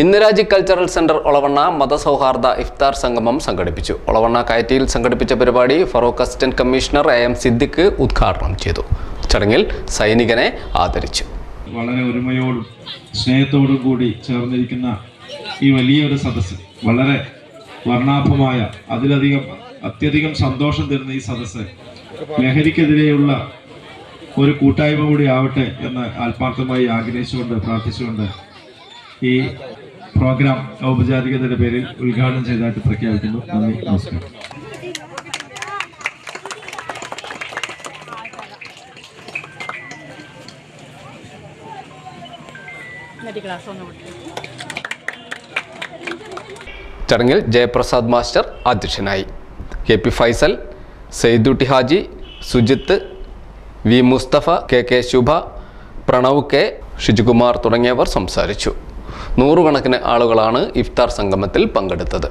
Indiraji cultural centre Olavanna മതസൗഹാർദ്ദ ഇഫ്താർ സംഗമം സംഘടിപ്പിച്ചു. ഒളവണ്ണ കയറ്റിയിൽ സംഘടിപ്പിച്ച പരിപാടി Feroke assistant commissioner A M Siddique ഉദ്ഘാടനം ചെയ്തു. ചടങ്ങിൽ സൈനികനെ ആദരിച്ചു. വളരെ ഒരുമയോടും സ്നേഹത്തോടും കൂടി ചേർന്നിരിക്കുന്ന ഈ വലിയൊരു സദസ്സ് വളരെ വർണാഭമായ അതിലധികം അത്യധികം സന്തോഷം തരുന്ന ഈ സദസ്സ് ലഹരിക്കെതിരെയുള്ള ഒരു കൂട്ടായ്മ കൂടി ആവട്ടെ എന്ന് ആത്മാർത്ഥമായി ആഗ്രഹിച്ചുകൊണ്ട് പ്രാർത്ഥിച്ചുകൊണ്ട് ഈ പ്രോഗ്രാം ഔപചാരികതയുടെ പേരിൽ ഉദ്ഘാടനം ചെയ്തതായിട്ട് പ്രഖ്യാപിക്കുന്നു. നന്ദി നമസ്കാരം. ചടങ്ങിൽ ജയപ്രസാദ് മാസ്റ്റർ അധ്യക്ഷനായി. K P Faisal Saidutty Haji Sujith V Musthafa K K Shubha Pranav K Shijukumar തുടങ്ങിയവർ സംസാരിച്ചു. നൂറുകണക്കിന് ആളുകളാണ് ഇഫ്താർ സംഗമത്തിൽ പങ്കെടുത്തത്.